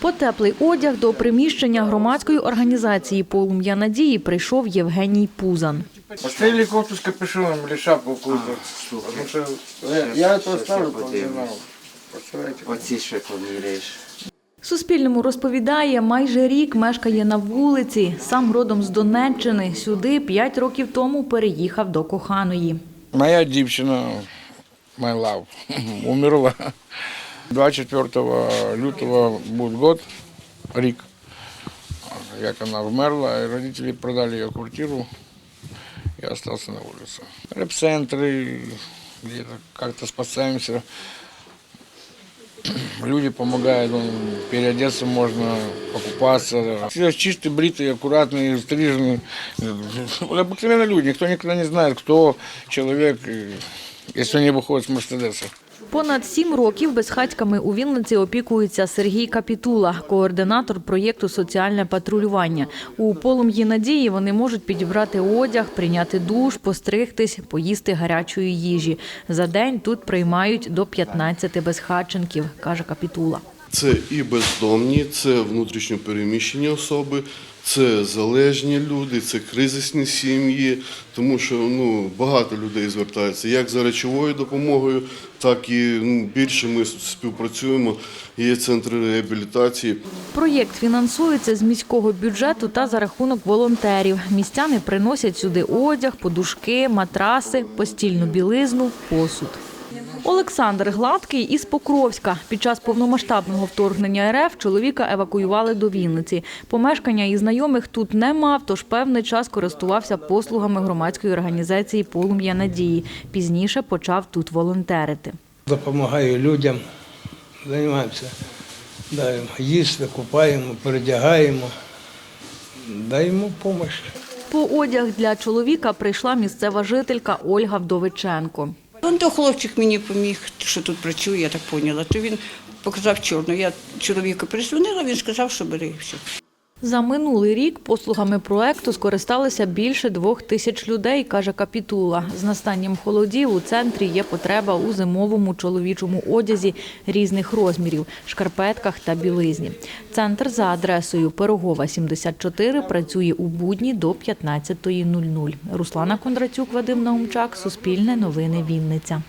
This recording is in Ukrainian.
По теплий одяг до приміщення громадської організації Полум'я надії прийшов Євгеній Пузан. Поставили кофту с капюшоном или шапку какую-то. Потому что я, это оставлю, представляете, Оці ще поміряєш. Суспільному розповідає, майже рік мешкає на вулиці. Сам родом з Донеччини. Сюди п'ять років тому переїхав до коханої. Моя дівчина, my love, умерла. 24 лютого буде год, рік, як вона вмерла, і родителі продали її квартиру, я остался на вулиці. Реп-центри, где-то как-то спасаемся. Люди помогают, вон, переодеться можно, покупаться. Все чистые, бритые, аккуратные, стриженные. Обыкновенные люди, никто никогда не знает, кто человек, он не выходит с Мерседеса. Понад сім років безхатьками у Вінниці опікується Сергій Капітула, координатор проєкту Соціальне патрулювання. У полум'ї надії вони можуть підібрати одяг, прийняти душ, постригтись, поїсти гарячої їжі. За день тут приймають до 15 безхатченків, каже Капітула. Це і бездомні, це внутрішньо переміщені особи, це залежні люди, це кризисні сім'ї, тому що ну, багато людей звертаються як за речовою допомогою, так і ну, більше ми співпрацюємо. Є центри реабілітації. Проєкт фінансується з міського бюджету та за рахунок волонтерів. Містяни приносять сюди одяг, подушки, матраси, постільну білизну, посуд. Олександр Гладкий із Покровська. Під час повномасштабного вторгнення РФ чоловіка евакуювали до Вінниці. Помешкання і знайомих тут не мав, тож певний час користувався послугами громадської організації Полум'я надії. Пізніше почав тут волонтерити. Допомагаю людям, займаємося. Даємо їсти, купаємо, передягаємо, даємо допомогу. По одяг для чоловіка прийшла місцева жителька Ольга Вдовиченко. Он то хлопчик мені поміг, що тут працює, я так поняла. То він показав чорну. Я чоловіка прислонила, він сказав, що бери все. За минулий рік послугами проекту скористалися більше двох тисяч людей, каже Капітула. З настанням холодів у центрі є потреба у зимовому чоловічому одязі різних розмірів, шкарпетках та білизні. Центр за адресою Пирогова, 74 працює у будні до 15.00. Руслана Кондратюк, Вадим Наумчак, Суспільне новини Вінниця.